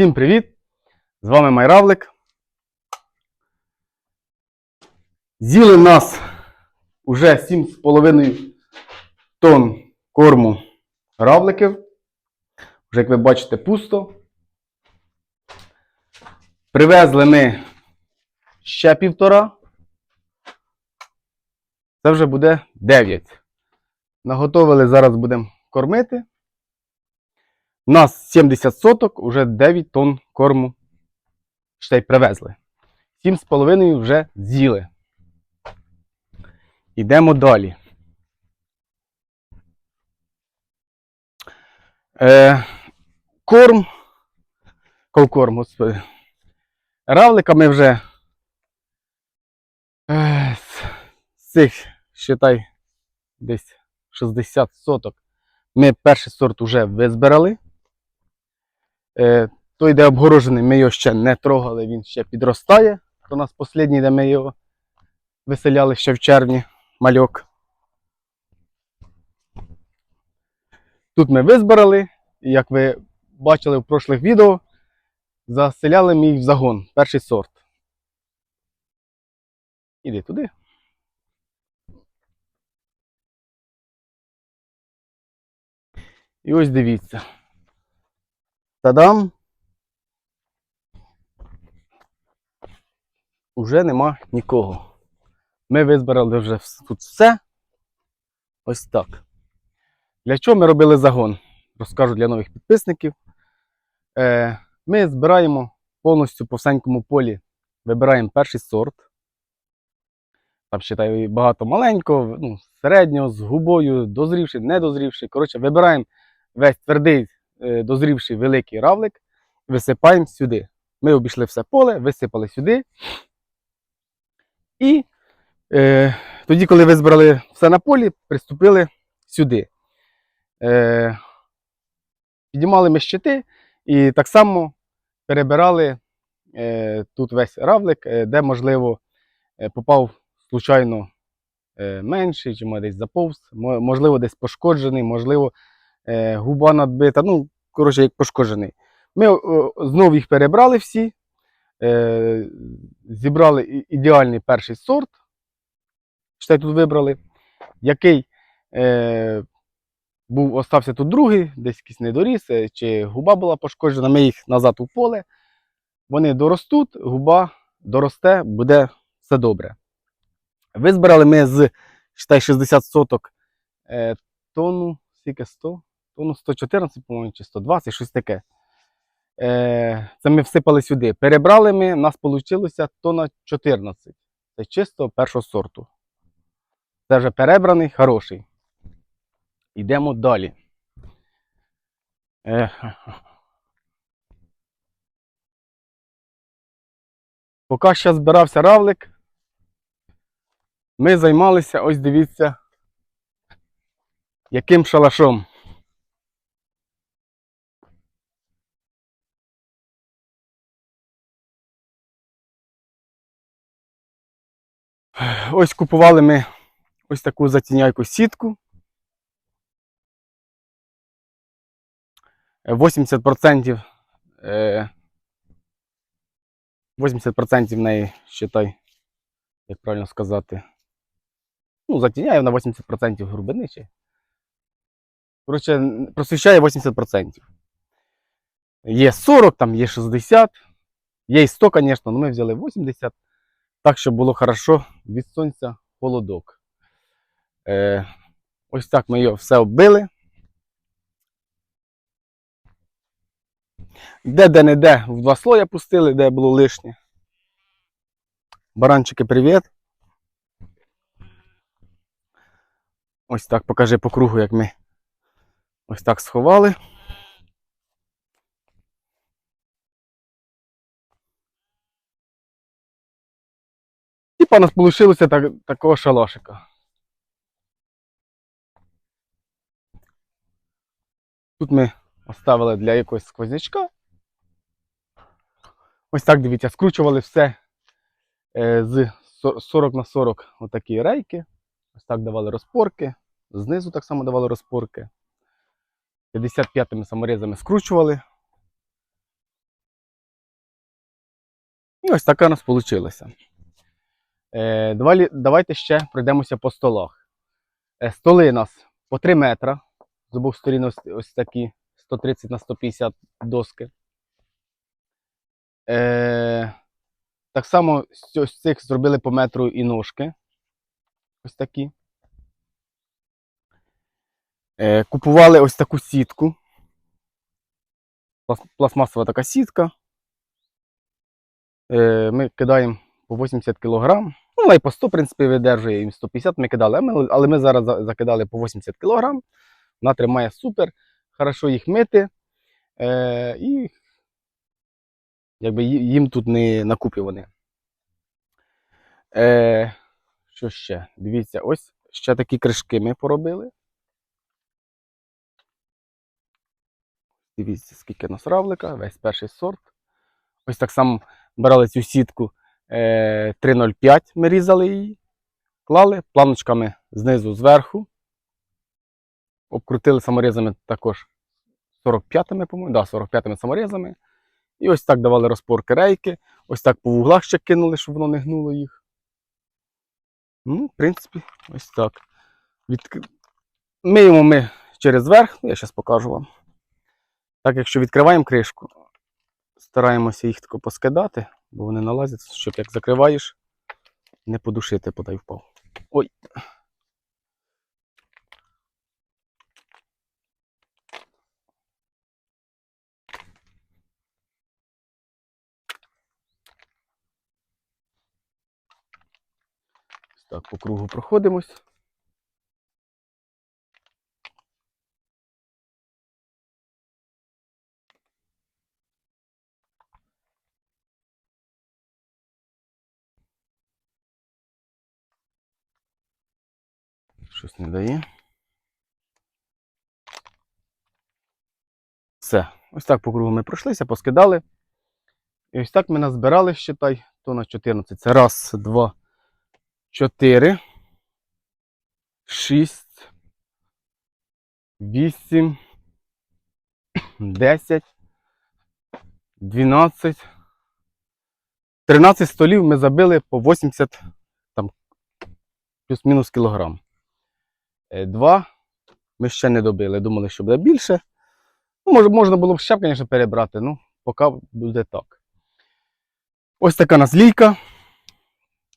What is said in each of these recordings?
Всім привіт! З вами Майравлик. З'їли нас уже 7,5 тонн корму равликів. Вже, як ви бачите, пусто. Привезли ми ще півтора. Це вже буде 9. Наготовили, зараз будемо кормити. У нас 70 соток, уже 9 тонн корму ще й привезли. 7,5 вже з'їли. Йдемо далі. Е, корм. Колкорм, господи. Равлика ми вже е, з цих, считай, десь 60 соток. Ми перший сорт вже визбирали. Е, той, де обгорожений, ми його ще не трогали, він ще підростає. У нас останній, де ми його виселяли ще в червні, мальок. Тут ми визбирали, і як ви бачили в прошлих відео, заселяли ми їх загон, перший сорт. Іди туди. І ось дивіться. Та-дам! Уже нема нікого. Ми визбирали вже тут все. Ось так. Для чого ми робили загон? Розкажу для нових підписників. Е, ми збираємо повністю по всенькому полі, вибираємо перший сорт. Там ще багато маленького, ну, середнього, з губою, дозрівший, недозрівший. Коротше, вибираємо весь твердий, дозрівший великий равлик, висипаємо сюди. Ми обійшли все поле, висипали сюди. І е, тоді, коли ви збирали все на полі, приступили сюди. Е, піднімали ми щити і так само перебирали е, тут весь равлик, е, де, можливо, е, попав случайно е, менший, чи десь заповз, можливо, десь пошкоджений, можливо, е, губа надбита, ну, коротше, як пошкоджений. Ми о, знову їх перебрали всі, е, зібрали ідеальний перший сорт, що тут вибрали, який е, був, остався тут другий, десь якийсь недоріс, е, чи губа була пошкоджена, ми їх назад у поле. Вони доростуть, губа доросте, буде все добре. Визбирали ми з 60 соток е, тонну, скільки 100? Тонну 114, по-моєму, чи 120, щось таке. Е, це ми всипали сюди. Перебрали ми, у нас вийшло тонна 14. Це чисто першого сорту. Це вже перебраний, хороший. Йдемо далі. Е, Поки ще збирався равлик, ми займалися, ось дивіться, яким шалашом. Ось купували ми ось таку затіняйку сітку. Е, 80% е, 80% в неї, считай, як правильно сказати. Ну, затіняє на 80% грубини чи. Коротше, просвіщає 80%. Є 40, там є 60, є і 100, звісно, але ми взяли 80. Так, щоб було хорошо від сонця холодок. Е, ось так ми його все оббили. Де де не де в два слоя пустили, де було лишнє. Баранчики, привіт. Ось так покажи по кругу, як ми ось так сховали. Типа у нас вийшло так, такого шалашика. Тут ми оставили для якогось сквознячка. Ось так дивіться, скручували все е, з 40 на 40 отакі рейки. Ось так давали розпорки. Знизу так само давали розпорки. 55-ми саморізами скручували. І ось така у нас вийшла. Е, давай, давайте ще пройдемося по столах. Е, столи у нас по 3 метра. З обох сторін ось, ось такі 130 на 150 доски. Е, так само з цих зробили по метру і ножки. Ось такі. Е, купували ось таку сітку. Пластмасова така сітка. Е, ми кидаємо по 80 кг. Ну, вона і по 100, в принципі, видержує, і 150 ми кидали, а ми- але ми зараз закидали по 80 кг. Вона тримає супер, хорошо їх мити. Е, і якби їм тут не накупі вони. Е, що ще? Дивіться, ось ще такі кришки ми поробили. Дивіться, скільки нас равлика, весь перший сорт. Ось так само брали цю сітку 3,05, ми різали її, клали планочками знизу зверху. Обкрутили саморізами також 45-ми, по-моєму, да, 45-ми саморізами. І ось так давали розпорки рейки. Ось так по вуглах ще кинули, щоб воно не гнуло їх. Ну, в принципі, ось так. Відк... Миємо ми через верх, я зараз покажу вам. Так, якщо відкриваємо кришку, стараємося їх тако поскидати, бо вони налазять, щоб як закриваєш, не подушити, подай впав. Ой. Так, по кругу проходимось. Щось не дає. Все. Ось так по кругу ми пройшлися, поскидали. І ось так ми назбирали, считай, то на 14. Це раз, два, чотири, шість, вісім, десять, дванадцять. 13 столів ми забили по 80 там, плюс-мінус кілограм. Е, Два ми ще не добили. Думали, що буде більше. Ну, може, можна було б ще, звісно, перебрати, ну, поки буде так. Ось така у нас лійка.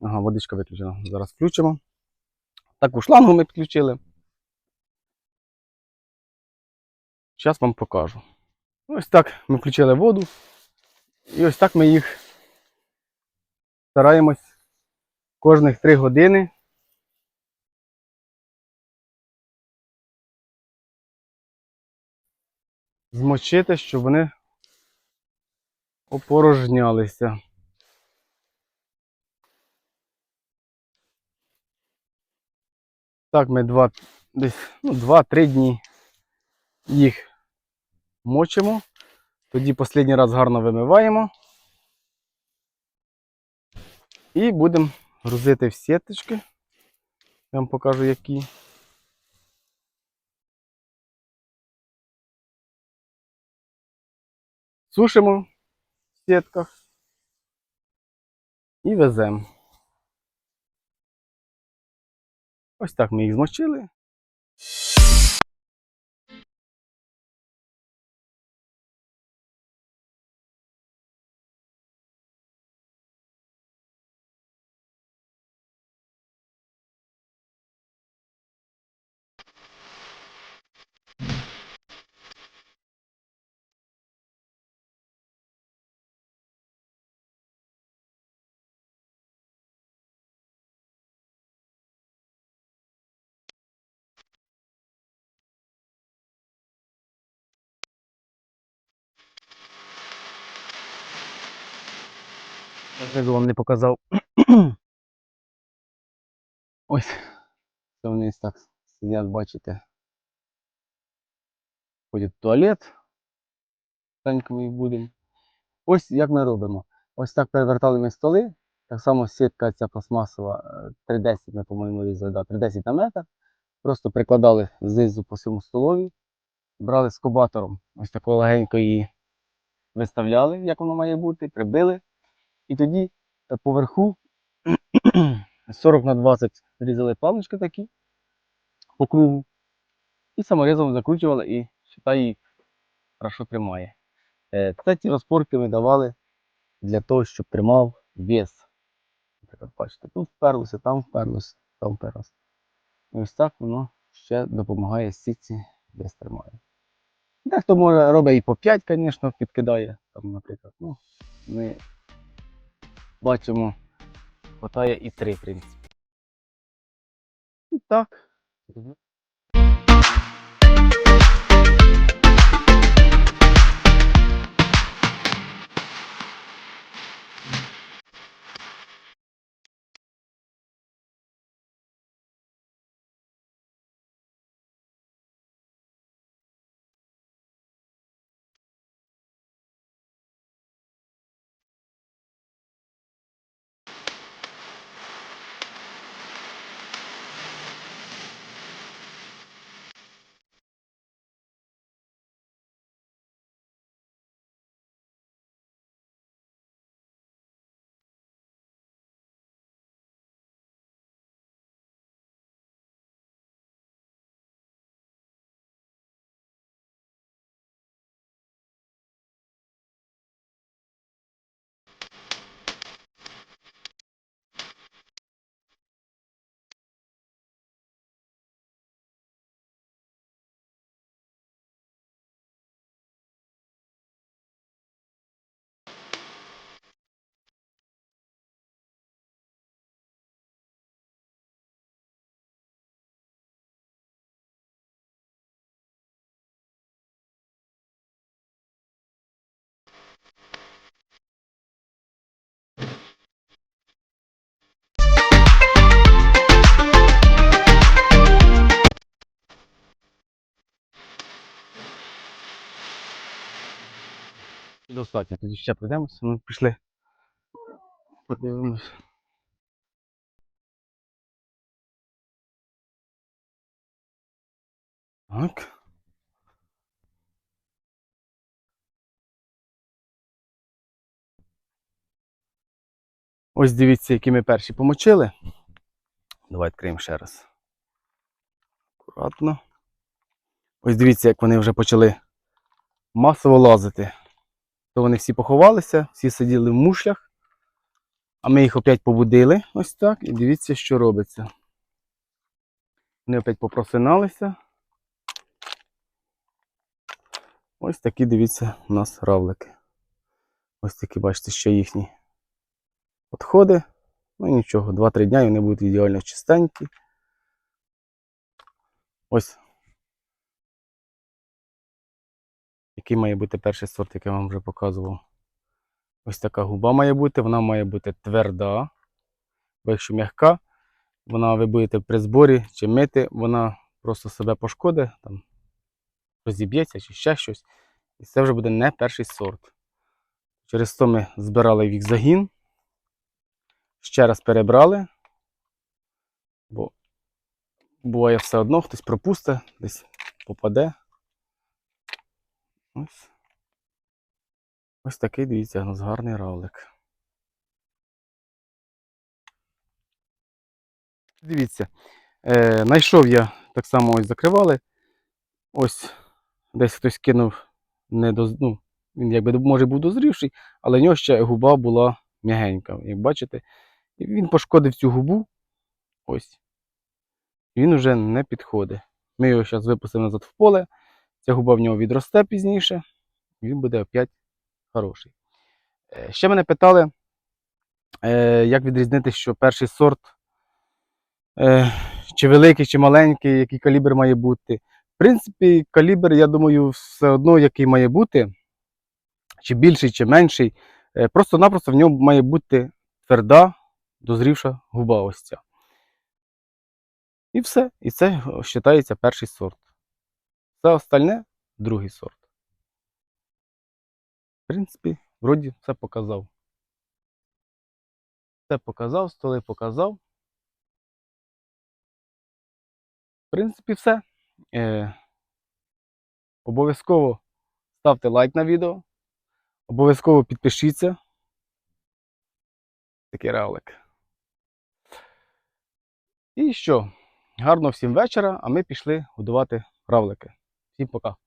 Ага, водичка виключена. Зараз включимо. Таку шлангу ми підключили. Зараз вам покажу. Ось так ми включили воду. І ось так ми їх стараємось кожних 3 години змочити, щоб вони опорожнялися. Так, ми два, десь ну, 2-3 дні їх мочимо. Тоді останній раз гарно вимиваємо. І будемо грузити в сіточки. Я вам покажу які. Сушимо в сітках і веземо. Ось так ми їх змочили. Я вам не показав. Ось. Це вони так сидять, бачите. Ходять в туалет. Танько їх будемо. Ось як ми робимо. Ось так перевертали ми столи. Так само сітка ця пластмасова е, 310, ми, по-моєму, різали, да, 310 на метр. Просто прикладали знизу по всьому столові. Брали скобатором. Ось такого легенько її виставляли, як воно має бути, прибили. І тоді е, поверху 40 на 20 різали палички такі по кругу. І саморізом закручували і считай, її хорошо тримає. Е, Це ті розпорки ми давали для того, щоб тримав вес. Наприклад, бачите, тут вперлося, там вперлося, там вперлося. І ось так воно ще допомагає сітці вес тримає. Дехто може робить і по 5, звісно, підкидає. Там, наприклад, ну, ми бачимо, хватає і три, в принципі. І так. Достатньо. Тоді ще пройдемося. Ну, пішли. Подивимось. Так. Ось дивіться, які ми перші помочили. Давай відкриємо ще раз. Акуратно. Ось дивіться, як вони вже почали масово лазити. То вони всі поховалися, всі сиділи в мушлях, а ми їх опять побудили ось так. І дивіться, що робиться. Вони опять попросиналися. Ось такі, дивіться, у нас равлики. Ось такі, бачите, ще їхні підходи. Ну і нічого, 2-3 дня і вони будуть ідеально чистенькі. Ось. Який має бути перший сорт, який я вам вже показував. Ось така губа має бути, вона має бути тверда. Бо якщо м'яка, вона ви будете при зборі чи мити, вона просто себе пошкодить, там, розіб'ється чи ще щось. І це вже буде не перший сорт. Через то ми збирали їх загін. Ще раз перебрали, бо буває все одно, хтось пропустить, десь попаде. Ось. Ось такий, дивіться, у нас гарний равлик. Дивіться, е, знайшов я так само ось закривали. Ось десь хтось кинув не до, ну, він якби може був дозрівший, але в нього ще губа була м'ягенька. Як бачите, і він пошкодив цю губу. Ось. Він вже не підходить. Ми його зараз випустимо назад в поле. Ця губа в нього відросте пізніше, він буде опять хороший. Е, Ще мене питали, е, як відрізнити, що перший сорт, е, чи великий, чи маленький, який калібр має бути. В принципі, калібр, я думаю, все одно, який має бути, чи більший, чи менший. Просто-напросто в ньому має бути тверда, дозрівша губа ось ця. І все. І це вважається перший сорт. Все остальне другий сорт. В принципі, вроді все показав. Все показав, столи показав. В принципі, все. Е, обов'язково ставте лайк на відео. Обов'язково підпишіться. Такий равлик. І що? Гарно всім вечора, а ми пішли годувати равлики. Всім пока.